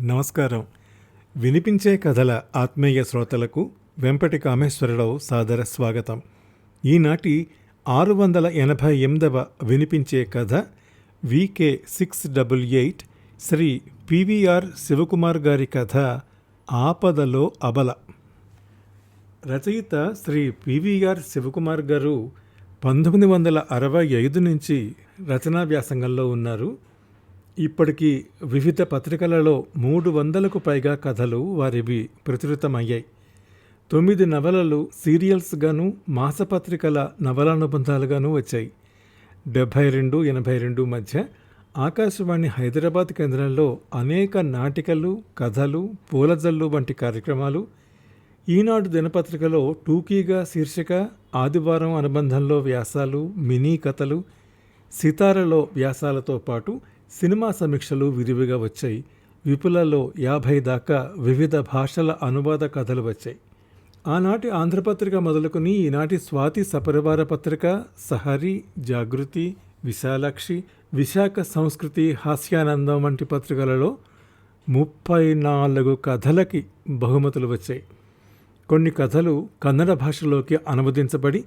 నమస్కారం. వినిపించే కథల ఆత్మీయ శ్రోతలకు వెంపటి కామేశ్వరరావు సాదర స్వాగతం. ఈనాటి ఆరు వందల ఎనభై ఎనిమిదవ వినిపించే కథ VK six double eight Shri PVR Sivakumar గారి కథ ఆపదలో అబల. రచయిత శ్రీ పివిఆర్ శివకుమార్ గారు పంతొమ్మిది వందల అరవై ఐదు నుంచి రచనా వ్యాసంగంలో ఉన్నారు. ఇప్పటికీ వివిధ పత్రికలలో మూడు వందలకు పైగా కథలు వారివి ప్రచురితమయ్యాయి. తొమ్మిది నవలలు సీరియల్స్గాను మాసపత్రికల నవలానుబంధాలుగాను వచ్చాయి. డెబ్భై రెండు ఎనభై రెండు మధ్య ఆకాశవాణి హైదరాబాద్ కేంద్రంలో అనేక నాటికలు కథలు పూలజల్లు వంటి కార్యక్రమాలు ఈనాడు దినపత్రికలో టూకీగా శీర్షిక ఆదివారం అనుబంధంలో వ్యాసాలు మినీ కథలు సితారలో వ్యాసాలతో పాటు సినిమా సమీక్షలు విరివిగా వచ్చాయి. విపులలో యాభై దాకా వివిధ భాషల అనువాద కథలు వచ్చాయి. ఆనాటి ఆంధ్రపత్రిక మొదలుకొని ఈనాటి స్వాతి సపరివార పత్రిక సహరి జాగృతి విశాలాక్షి విశాఖ సంస్కృతి హాస్యానందం వంటి పత్రికలలో ముప్పై నాలుగు కథలకి బహుమతులు వచ్చాయి. కొన్ని కథలు కన్నడ భాషలోకి అనువదించబడి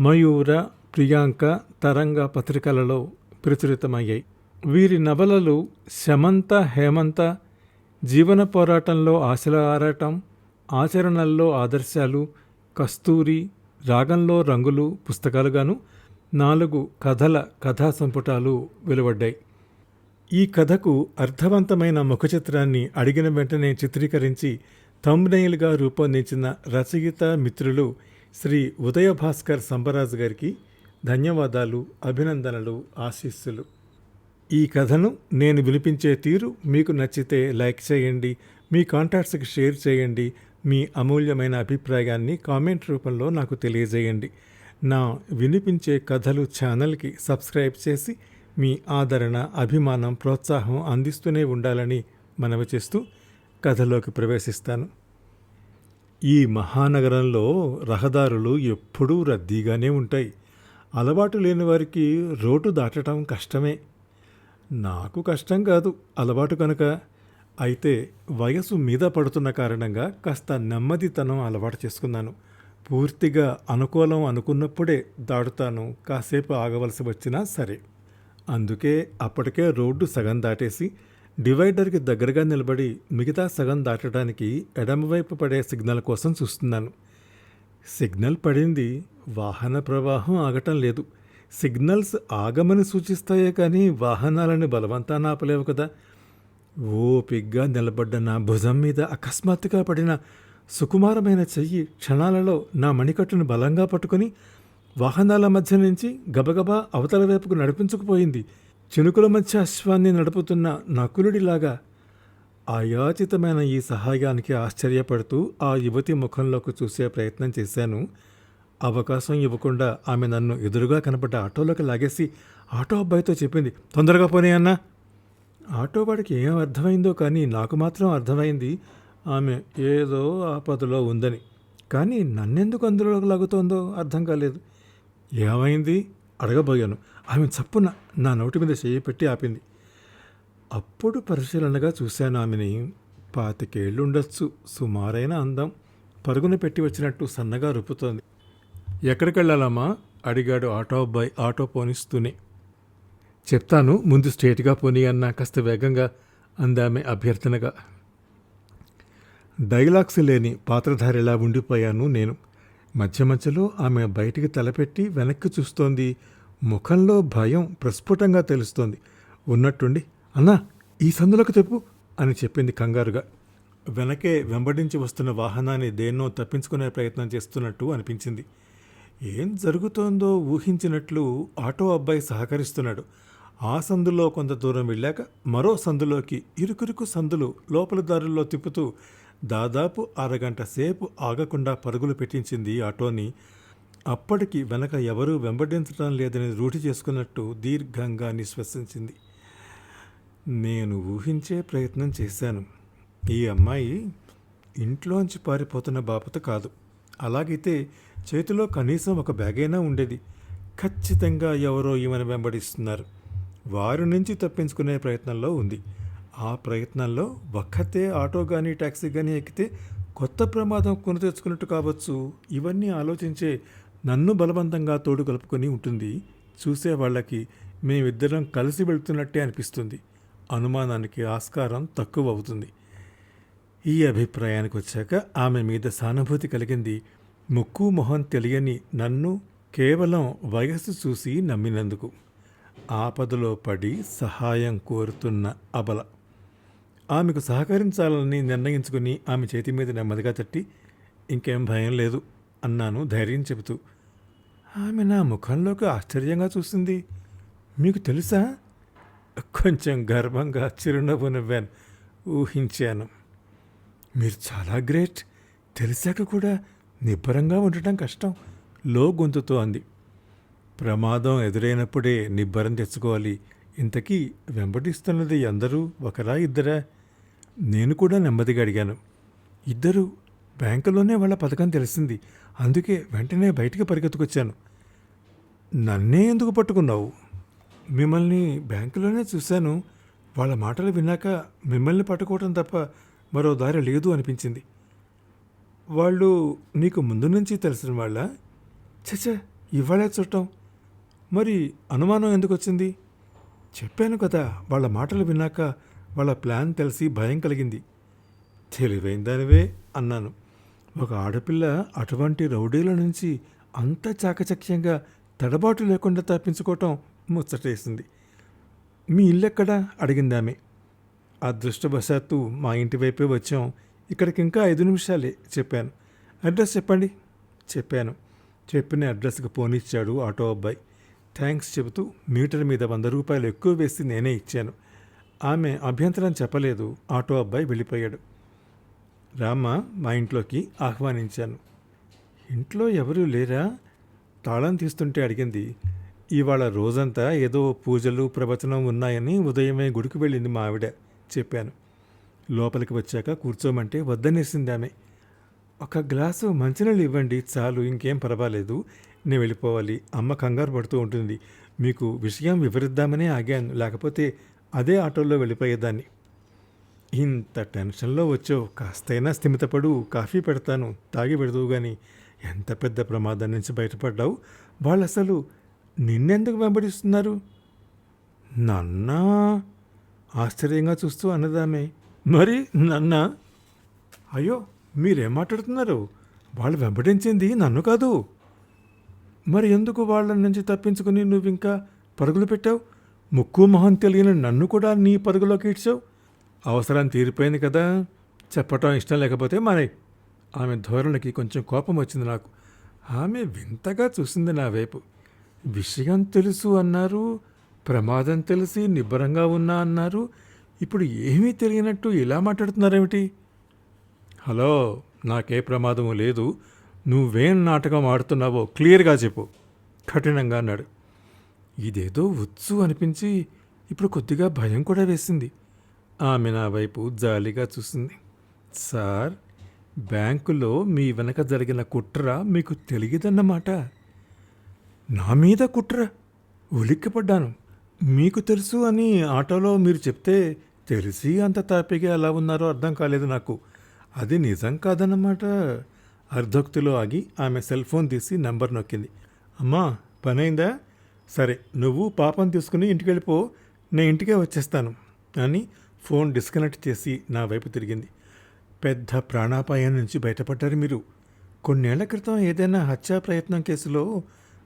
మయూర ప్రియాంక తరంగ పత్రికలలో ప్రచురితమయ్యాయి. వీరి నవలలు శమంత హేమంత జీవన పోరాటంలో ఆశల ఆరాటం ఆచరణల్లో ఆదర్శాలు కస్తూరి రాగంలో రంగులు పుస్తకాలుగాను నాలుగు కథల కథా సంపుటాలు వెలువడ్డాయి. ఈ కథకు అర్థవంతమైన ముఖచిత్రాన్ని అడిగిన వెంటనే చిత్రీకరించి థంబ్నెయిల్గా రూపొందించిన రచయిత మిత్రులు శ్రీ ఉదయ భాస్కర్ సంబరాజ్ గారికి ధన్యవాదాలు అభినందనలు ఆశీస్సులు. ఈ కథను నేను వినిపించే తీరు మీకు నచ్చితే లైక్ చేయండి మీ కాంటాక్ట్స్కి షేర్ చేయండి మీ అమూల్యమైన అభిప్రాయాన్ని కామెంట్ రూపంలో నాకు తెలియజేయండి. నా వినిపించే కథలు ఛానల్కి సబ్స్క్రైబ్ చేసి మీ ఆదరణ అభిమానం ప్రోత్సాహం అందిస్తూనే ఉండాలని మనవి చేస్తూ కథలోకి ప్రవేశిస్తాను. ఈ మహానగరంలో రహదారులు ఎప్పుడూ రద్దీగానే ఉంటాయి. అలవాటు లేని వారికి రోడ్డు దాటడం కష్టమే. నాకు కష్టం కాదు అలవాటు కనుక. అయితే వయసు మీద పడుతున్న కారణంగా కాస్త నెమ్మదితనం అలవాటు చేసుకున్నాను. పూర్తిగా అనుకూలం అనుకున్నప్పుడే దాటుతాను కాసేపు ఆగవలసి వచ్చినా సరే. అందుకే అప్పటికే రోడ్డు సగం దాటేసి డివైడర్కి దగ్గరగా నిలబడి మిగతా సగం దాటడానికి ఎడమవైపు పడే సిగ్నల్ కోసం చూస్తున్నాను. సిగ్నల్ పడింది వాహన ప్రవాహం ఆగటం లేదు. సిగ్నల్స్ ఆగమని సూచిస్తాయే కానీ వాహనాలను బలవంతాన ఆపలేవు కదా. ఓపిగ్గా నిలబడ్డ నా భుజం మీద అకస్మాత్తుగా పడిన సుకుమారమైన చెయ్యి క్షణాలలో నా మణికట్టును బలంగా పట్టుకొని వాహనాల మధ్య నుంచి గబగబా అవతల వైపుకు నడిపించుకుపోయింది. చినుకుల మధ్య అశ్వాన్ని నడుపుతున్న నకులుడిలాగా అయాచితమైన ఈ సహాయానికి ఆశ్చర్యపడుతూ ఆ యువతి ముఖంలోకి చూసే ప్రయత్నం చేశాను. అవకాశం ఇవ్వకుండా ఆమె నన్ను ఎదురుగా కనపడ్డ ఆటోలోకి లాగేసి ఆటో అబ్బాయితో చెప్పింది తొందరగా పోనీ అన్నా. ఆటో వాడికి ఏం అర్థమైందో కానీ నాకు మాత్రం అర్థమైంది ఆమె ఏదో ఆపదలో ఉందని. కానీ నన్నెందుకు అందులోకి లాగుతోందో అర్థం కాలేదు. ఏమైంది? అడగబోయాను. ఆమె చప్పున నా నోటి మీద చేయి పెట్టి ఆపింది. అప్పుడు పరిశీలనగా చూశాను ఆమెని. పాతికేళ్ళు ఉండొచ్చు సుమారైన అందం. పరుగున పెట్టి వచ్చినట్టు సన్నగా రుపుతోంది ఎక్కడికెళ్ళాలమ్మా? అడిగాడు ఆటో అబ్బాయి ఆటో పోనిస్తూనే. చెప్తాను ముందు స్ట్రేట్గా పోనీ అన్న కాస్త వేగంగా అందామె అభ్యర్థనగా. డైలాగ్స్ లేని పాత్రధారిలా ఉండిపోయాను నేను. మధ్య మధ్యలో ఆమె బయటికి తలపెట్టి వెనక్కి చూస్తోంది. ముఖంలో భయం ప్రస్ఫుటంగా తెలుస్తోంది. ఉన్నట్టుండి అన్నా ఈ సందులకు చెప్పు అని చెప్పింది కంగారుగా. వెనకే వెంబడించి వస్తున్న వాహనాన్ని దేన్నో తప్పించుకునే ప్రయత్నం చేస్తున్నట్టు అనిపించింది. ఏం జరుగుతోందో ఊహించినట్లు ఆటో అబ్బాయి సహకరిస్తున్నాడు. ఆ సందులో కొంత దూరం వెళ్ళాక మరో సందులోకి ఇరుకురుకు సందులు లోపల దారుల్లో తిప్పుతూ దాదాపు అరగంట సేపు ఆగకుండా పరుగులు పెట్టించింది ఆటోని. అప్పటికి వెనక ఎవరూ వెంబడించడం లేదని రూఢి చేసుకున్నట్టు దీర్ఘంగా నిశ్వసించింది. నేను ఊహించే ప్రయత్నం చేశాను. ఈ అమ్మాయి ఇంట్లోంచి పారిపోతున్న బాపత కాదు. అలాగైతే చేతిలో కనీసం ఒక బ్యాగైనా ఉండేది. ఖచ్చితంగా ఎవరో ఈమెను వెంబడిస్తున్నారు. వారి నుంచి తప్పించుకునే ప్రయత్నంలో ఉంది. ఆ ప్రయత్నంలో ఒక్కతే ఆటో కానీ ట్యాక్సీ కానీ ఎక్కితే కొత్త ప్రమాదం కొని తెచ్చుకున్నట్టు కావచ్చు. ఇవన్నీ ఆలోచించే నన్ను బలవంతంగా తోడు కలుపుకొని ఉంటుంది. చూసే వాళ్ళకి మేమిద్దరం కలిసి వెళ్తున్నట్టే అనిపిస్తుంది. అనుమానానికి ఆస్కారం తక్కువ అవుతుంది. ఈ అభిప్రాయానికి వచ్చాక ఆమె మీద సానుభూతి కలిగింది. ముక్కు మొహం తెలియని నన్ను కేవలం వయస్సు చూసి నమ్మినందుకు. ఆపదలో పడి సహాయం కోరుతున్న అబల. ఆమెకు సహకరించాలని నిర్ణయించుకుని ఆమె చేతి మీద నెమ్మదిగా తట్టి ఇంకేం భయం లేదు అన్నాను ధైర్యం చెబుతూ. ఆమె నా ముఖంలోకి ఆశ్చర్యంగా చూసింది. మీకు తెలుసా? కొంచెం గర్వంగా చిరునవ్వు నవ్వాను. ఊహించాను. మీరు చాలా గ్రేట్. తెలిసాక కూడా నిబ్బరంగా ఉండటం కష్టం. లో గొంతుతో అంది. ప్రమాదం ఎదురైనప్పుడే నిబ్బరం తెచ్చుకోవాలి. ఇంతకీ వెంబడిస్తున్నది అందరూ ఒకరా ఇద్దరా? నేను కూడా నెమ్మదిగా అడిగాను. ఇద్దరు బ్యాంకులోనే వాళ్ళ పథకం తెలిసింది. అందుకే వెంటనే బయటికి పరిగెత్తుకొచ్చాను. నన్నే ఎందుకు పట్టుకున్నావు? మిమ్మల్ని బ్యాంకులోనే చూశాను. వాళ్ళ మాటలు విన్నాక మిమ్మల్ని పట్టుకోవటం తప్ప మరో దారి లేదు అనిపించింది. వాళ్ళు నీకు ముందు నుంచి తెలిసిన వాళ్ళ? చచ్చా ఇవాళే చూడటం. మరి అనుమానం ఎందుకు వచ్చింది? చెప్పాను కదా వాళ్ళ మాటలు విన్నాక వాళ్ళ ప్లాన్ తెలిసి భయం కలిగింది. తెలివైన దానివే అన్నాను. ఒక ఆడపిల్ల అటువంటి రౌడీల నుంచి అంత చాకచక్యంగా తడబాటు లేకుండా తప్పించుకోవటం ముచ్చటేసింది. మీ ఇల్లెక్కడా? అడిగింది అదృష్టవశాత్తు మా ఇంటి వైపే వచ్చాం. ఇక్కడికి ఇంకా ఐదు నిమిషాలే చెప్పాను. అడ్రస్ చెప్పండి. చెప్పాను. చెప్పిన అడ్రస్కి పోనిచ్చాడు ఆటో అబ్బాయి. థ్యాంక్స్ చెబుతూ మీటర్ మీద వంద రూపాయలు ఎక్కువ వేసి నేనే ఇచ్చాను. ఆమె అభ్యంతరం చెప్పలేదు. ఆటో అబ్బాయి వెళ్ళిపోయాడు. రామ మా ఇంట్లోకి ఆహ్వానించాను. ఇంట్లో ఎవరూ లేరా? తాళం తీస్తుంటే అడిగింది. ఇవాళ రోజంతా ఏదో పూజలు ప్రవచనం ఉన్నాయని ఉదయమే గుడికి వెళ్ళింది మా ఆవిడ. చెప్పాను. లోపలికి వచ్చాక కూర్చోమంటే వద్దనేసింది ఆమె. ఒక గ్లాసు మంచినీళ్ళు ఇవ్వండి చాలు ఇంకేం పర్వాలేదు. నేను వెళ్ళిపోవాలి. అమ్మ కంగారు పడుతూ ఉంటుంది. మీకు విషయం వివరిద్దామనే ఆగాను. లేకపోతే అదే ఆటోలో వెళ్ళిపోయేదాన్ని. ఇంత టెన్షన్లో వచ్చో కాస్తైనా స్థిమితపడు. కాఫీ పెడతాను. తాగి పెడదువు కానీ ఎంత పెద్ద ప్రమాదం నుంచి బయటపడ్డావు? వాళ్ళు అసలు నిన్నెందుకు వెంబడిస్తున్నారు? నన్నా ఆశ్చర్యంగా చూస్తూ అన్నదామే మరి నన్నా అయ్యో మీరేం మాట్లాడుతున్నారు? వాళ్ళు వెంబడించింది నన్ను కాదు. మరి ఎందుకు వాళ్ళ నుంచి తప్పించుకుని నువ్వు ఇంకా పరుగులు పెట్టావు? ముక్కు మొహం తెలియని నన్ను కూడా నీ పరుగులోకి ఇడ్చావు. అవసరం తీరిపోయింది కదా. చెప్పటం ఇష్టం లేకపోతే మానే. ఆమె ధోరణికి కొంచెం కోపం వచ్చింది నాకు. ఆమె వింతగా చూసింది నా వైపు. విషయం తెలుసు అన్నారు. ప్రమాదం తెలిసి నిబ్బరంగా ఉన్నా అన్నారు. ఇప్పుడు ఏమీ తెలియనట్టు ఇలా మాట్లాడుతున్నారేమిటి? హలో నాకే ప్రమాదము లేదు. నువ్వేం నాటకం ఆడుతున్నావో క్లియర్గా చెప్పు. కఠినంగా అన్నాడు. ఇదేదో ఉత్సు అనిపించి ఇప్పుడు కొద్దిగా భయం కూడా వేసింది. ఆమె నా వైపు జాలిగా చూసింది. సార్ బ్యాంకులో మీ వెనక జరిగిన కుట్ర మీకు తెలియదన్నమాట. నా మీద కుట్ర? ఉలిక్కిపడ్డాను. మీకు తెలుసు అని ఆటోలో మీరు చెప్తే తెలిసి అంత తాపిగా ఎలా ఉన్నారో అర్థం కాలేదు నాకు. అది నిజం కాదన్నమాట. అర్ధోక్తిలో ఆగి ఆమె సెల్ ఫోన్ తీసి నంబర్ నొక్కింది. అమ్మా పనైందా? సరే నువ్వు పాపం తీసుకుని ఇంటికి వెళ్ళిపో నేను ఇంటికే వచ్చేస్తాను అని ఫోన్ డిస్కనెక్ట్ చేసి నా వైపు తిరిగింది. పెద్ద ప్రాణాపాయం నుంచి బయటపడ్డారు మీరు. కొన్నేళ్ళ క్రితం ఏదైనా హత్యా ప్రయత్నం కేసులో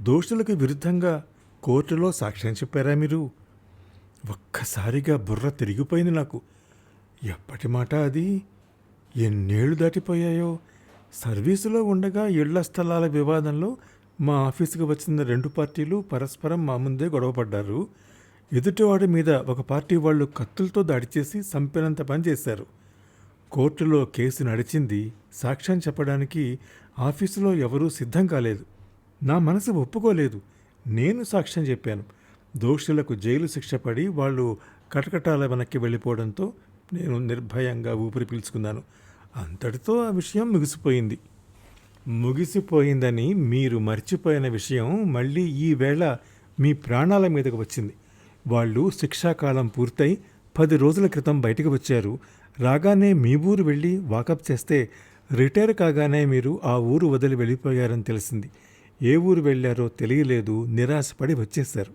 దోషులకు విరుద్ధంగా కోర్టులో సాక్ష్యం చెప్పారా మీరు? ఒక్కసారిగా బుర్ర తిరిగిపోయింది నాకు. ఎప్పటి మాట అది? ఎన్నేళ్ళు దాటిపోయాయో? సర్వీసులో ఉండగా ఇళ్ళ స్థలాల వివాదంలో మా ఆఫీసుకు వచ్చిన రెండు పార్టీలు పరస్పరం మా ముందే గొడవపడ్డారు ఎదుటివాడి మీద ఒక పార్టీ వాళ్ళు కత్తులతో దాడి చేసి చంపినంత పని చేశారు. కోర్టులో కేసు నడిచింది. సాక్ష్యం చెప్పడానికి ఆఫీసులో ఎవరూ సిద్ధం కాలేదు. నా మనసు ఒప్పుకోలేదు. నేను సాక్ష్యం చెప్పాను. దోషులకు జైలు శిక్ష పడి వాళ్ళు కటకటాల వెనక్కి వెళ్ళిపోవడంతో నేను నిర్భయంగా ఊపిరి పీల్చుకున్నాను. అంతటితో ఆ విషయం ముగిసిపోయింది. ముగిసిపోయిందని మీరు మర్చిపోయిన విషయం మళ్ళీ ఈవేళ మీ ప్రాణాల మీదకు వచ్చింది. వాళ్ళు శిక్షాకాలం పూర్తయి పది రోజుల క్రితం బయటకు వచ్చారు. రాగానే మీ ఊరు వెళ్ళి వాకప్ చేస్తే రిటైర్ కాగానే మీరు ఆ ఊరు వదిలి వెళ్ళిపోయారని తెలిసింది. ఏ ఊరు వెళ్ళారో తెలియలేదు నిరాశపడి వచ్చేశారు.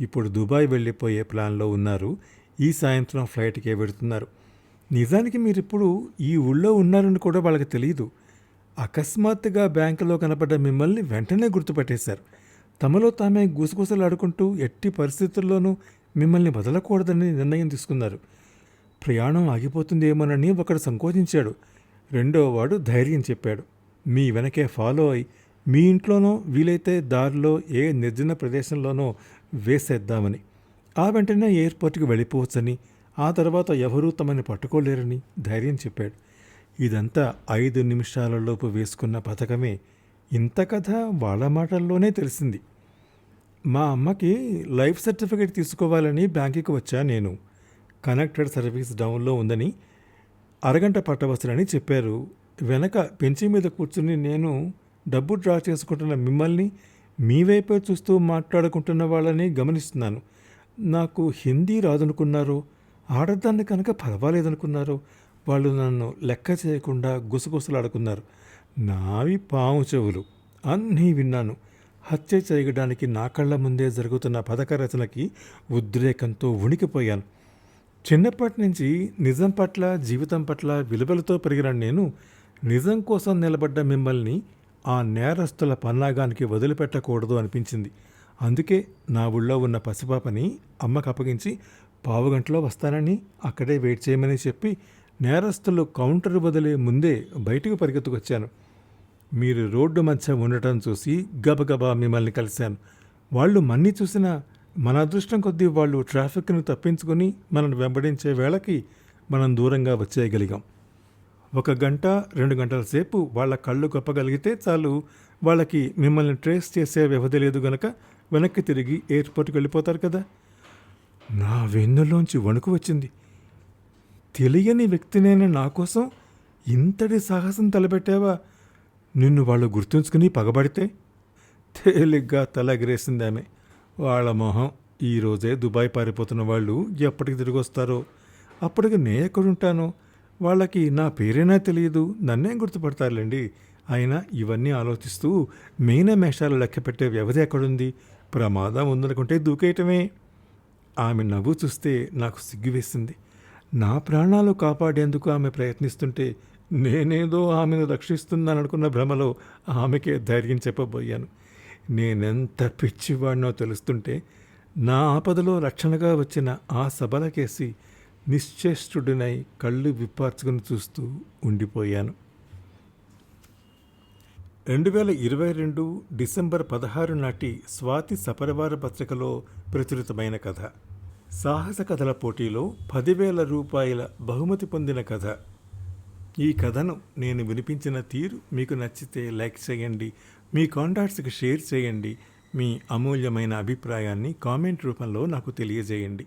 ఇప్పుడు దుబాయ్ వెళ్ళిపోయే ప్లాన్లో ఉన్నారు. ఈ సాయంత్రం ఫ్లైట్కే వెడుతున్నారు. నిజానికి మీరు ఇప్పుడు ఈ ఊళ్ళో ఉన్నారని కూడా వాళ్ళకి తెలియదు అకస్మాత్తుగా బ్యాంకులో కనపడ్డ మిమ్మల్ని వెంటనే గుర్తుపట్టేశారు. తమలో తామే గుసగుసలాడుకుంటూ ఎట్టి పరిస్థితుల్లోనూ మిమ్మల్ని వదలకూడదని నిర్ణయం తీసుకున్నారు. ప్రయాణం ఆగిపోతుందేమోనని ఒకడు సంకోచించాడు. రెండో వాడు ధైర్యం చెప్పాడు. మీ వెనకే ఫాలో అయి మీ ఇంట్లోనో వీలైతే దారిలో ఏ నిర్జన ప్రదేశంలోనో వేసేద్దామని ఆ వెంటనే ఎయిర్పోర్ట్కి వెళ్ళిపోవచ్చని ఆ తర్వాత ఎవరూ తమని పట్టుకోలేరని ధైర్యం చెప్పాడు. ఇదంతా ఐదు నిమిషాలలోపు వేసుకున్న పథకమే ఇంత కథ వాళ్ళ మాటల్లోనే తెలిసింది. మా అమ్మకి లైఫ్ సర్టిఫికేట్ తీసుకోవాలని బ్యాంకుకి వచ్చా నేను. కనెక్టెడ్ సర్వీస్ డౌన్లో ఉందని అరగంట పట్టవచ్చునని చెప్పారు. వెనక బెంచి మీద కూర్చుని నేను డబ్బు డ్రా చేసుకుంటున్న మిమ్మల్ని మీ వైపే చూస్తూ మాట్లాడుకుంటున్న వాళ్ళని గమనిస్తున్నాను. నాకు హిందీ రాదనుకున్నారు. ఆడదాన్ని కనుక పర్వాలేదనుకున్నారు. వాళ్ళు నన్ను లెక్క చేయకుండా గుసగుసలాడుకున్నారు. నావి పాము చెవులు. అన్నీ విన్నాను. హత్య చేయడానికి నా కళ్ళ ముందే జరుగుతున్న పథక రచనకి ఉద్రేకంతో ఉణికిపోయాను. చిన్నప్పటి నుంచి నిజం పట్ల జీవితం పట్ల విలువలతో పెరిగిన నేను నిజం కోసం నిలబడ్డ మిమ్మల్ని ఆ నేరస్తుల పన్నాగానికి వదిలిపెట్టకూడదు అనిపించింది. అందుకే నా ఊళ్ళో ఉన్న పసిపాపని అమ్మకు అప్పగించి పావుగంటలో వస్తానని అక్కడే వెయిట్ చేయమని చెప్పి నేరస్తులు కౌంటర్ వదిలే ముందే బయటకు పరిగెత్తుకొచ్చాను. మీరు రోడ్డు మధ్య ఉండటం చూసి గబగబా మిమ్మల్ని కలిశాను. వాళ్ళు మన్ని చూసినా మన అదృష్టం కొద్దీ వాళ్ళు ట్రాఫిక్ను తప్పించుకొని మనల్ని వెంబడించే వేళకి మనం దూరంగా వచ్చేయగలిగాం. ఒక గంట రెండు గంటల సేపు వాళ్ళ కళ్ళు గొప్పగలిగితే చాలు. వాళ్ళకి మిమ్మల్ని ట్రేస్ చేసే వ్యవధి లేదు గనక వెనక్కి తిరిగి ఎయిర్పోర్ట్కి వెళ్ళిపోతారు కదా. నా వెన్నులోంచి వణుకు వచ్చింది. తెలియని వ్యక్తినైనా నా కోసం? ఇంతటి సాహసం తలపెట్టావా? నిన్ను వాళ్ళు గుర్తుంచుకుని పగబడితే? తేలిగ్గా తలగిరేసింది ఆమె. వాళ్ళ మొహం ఈరోజే దుబాయ్ పారిపోతున్న వాళ్ళు ఎప్పటికి తిరిగి వస్తారో? అప్పటికి నే ఎక్కడుంటానో? వాళ్ళకి నా పేరేనా తెలియదు నన్నేం గుర్తుపడతారులేండి. అయినా ఇవన్నీ ఆలోచిస్తూ మీన మేషాలు లెక్క పెట్టే వ్యవధి ఎక్కడుంది? ప్రమాదం ఉందనుకుంటే దూకేయటమే. ఆమె నవ్వు చూస్తే నాకు సిగ్గువేసింది నా ప్రాణాలు కాపాడేందుకు ఆమె ప్రయత్నిస్తుంటే నేనేదో ఆమెను రక్షిస్తున్నాననుకున్న భ్రమలో ఆమెకే ధైర్యం చెప్పబోయాను. నేనెంత పిచ్చివాడినో తెలుస్తుంటే నా ఆపదలో రక్షణగా వచ్చిన ఆ సబలకేసి నిశ్చేష్టుడినై కళ్ళు విప్పార్చుకుని చూస్తూ ఉండిపోయాను. రెండు వేల ఇరవై రెండు డిసెంబర్ పదహారు నాటి స్వాతి సపరివార పత్రికలో ప్రచురితమైన కథ. సాహస కథల పోటీలో పదివేల రూపాయల బహుమతి పొందిన కథ. ఈ కథను నేను వినిపించిన తీరు మీకు నచ్చితే లైక్ చేయండి మీ కాంటాక్ట్స్కి షేర్ చేయండి మీ అమూల్యమైన అభిప్రాయాన్ని కామెంట్ రూపంలో నాకు తెలియజేయండి.